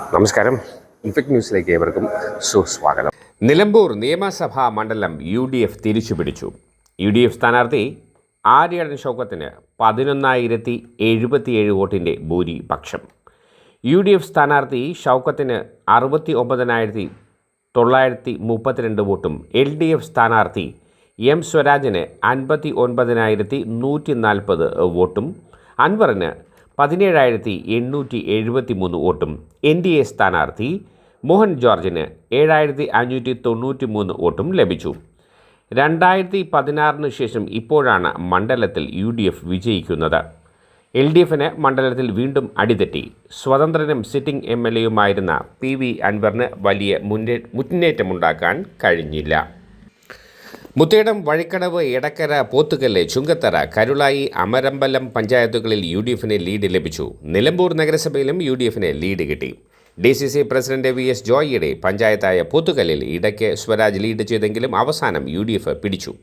നമസ്കാരം. ഇൻഫെക്ട് ന്യൂസിലേക്ക് ഏവർക്കും സുസ്വാഗതം. നിലമ്പൂർ നിയമസഭാ മണ്ഡലം യു ഡി എഫ് തിരിച്ചുപിടിച്ചു. യു ഡി എഫ് സ്ഥാനാർത്ഥി ആര്യടൻ ഷൗക്കത്തിന് പതിനൊന്നായിരത്തി എഴുപത്തിയേഴ് വോട്ടിന്റെ ഭൂരിപക്ഷം. യു ഡി എഫ് സ്ഥാനാർത്ഥി ഷൗക്കത്തിന് അറുപത്തി ഒമ്പതിനായിരത്തി തൊള്ളായിരത്തി മുപ്പത്തിരണ്ട് വോട്ടും എൽ ഡി എഫ് സ്ഥാനാർത്ഥി എം സ്വരാജിന് അൻപത്തി ഒൻപതിനായിരത്തി നൂറ്റി നാൽപ്പത് വോട്ടും അൻവറിന് പതിനേഴായിരത്തി എണ്ണൂറ്റി എഴുപത്തി മൂന്ന് വോട്ടും എൻ ഡി എ സ്ഥാനാർത്ഥി മോഹൻ ജോർജിന് ഏഴായിരത്തി അഞ്ഞൂറ്റി തൊണ്ണൂറ്റി മൂന്ന് വോട്ടും ലഭിച്ചു. രണ്ടായിരത്തി പതിനാറിന് ശേഷം ഇപ്പോഴാണ് മണ്ഡലത്തിൽ യു ഡി എഫ് വിജയിക്കുന്നത്. എൽ ഡി എഫിന് മണ്ഡലത്തിൽ വീണ്ടും അടിതെറ്റി. സ്വതന്ത്രനും സിറ്റിംഗ് എം എൽ എയുമായിരുന്ന പി വി അൻവറിന് വലിയ മുന്നേ മുന്നേറ്റമുണ്ടാക്കാൻ കഴിഞ്ഞില്ല. മുത്തേടം വഴിക്കടവ് എടക്കര പോത്തുകല്ല് ചുങ്കത്തറ കരുളായി അമരമ്പലം പഞ്ചായത്തുകളിൽ യു ഡി എഫിന് ലീഡ് ലഭിച്ചു. നിലമ്പൂർ നഗരസഭയിലും യു ഡി എഫിന് ലീഡ് കിട്ടി. D C C president V S ജോയിയുടെ പഞ്ചായത്തായ പോത്തുകല്ലിൽ ഇടയ്ക്ക് സ്വരാജ് ലീഡ് ചെയ്തെങ്കിലും അവസാനം യു ഡി എഫ് പിടിച്ചു.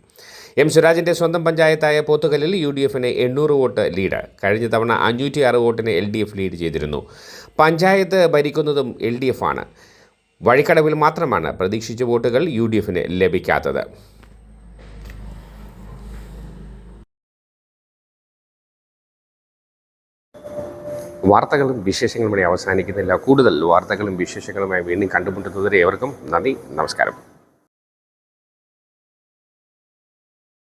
എം സ്വരാജിന്റെ സ്വന്തം പഞ്ചായത്തായ പോത്തുകല്ലിൽ യു ഡി എഫിന് എണ്ണൂറ് വോട്ട് ലീഡ്. കഴിഞ്ഞ തവണ അഞ്ഞൂറ്റി ആറ് വോട്ടിന് എൽ ഡി എഫ് ലീഡ് ചെയ്തിരുന്നു. പഞ്ചായത്ത് ഭരിക്കുന്നതും എൽ ഡി എഫ് ആണ് വഴിക്കടവിൽ മാത്രമാണ് പ്രതീക്ഷിച്ച വോട്ടുകൾ യു ഡി എഫിന് ലഭിക്കാത്തത്. വാർത്തകളും വിശേഷങ്ങളും ഇവിടെ അവസാനിക്കുന്നില്ല. കൂടുതൽ വാർത്തകളും വിശേഷങ്ങളുമായി വീണ്ടും കണ്ടുമുട്ടുന്നതുവരെ ഏവർക്കും നന്ദി നമസ്കാരം.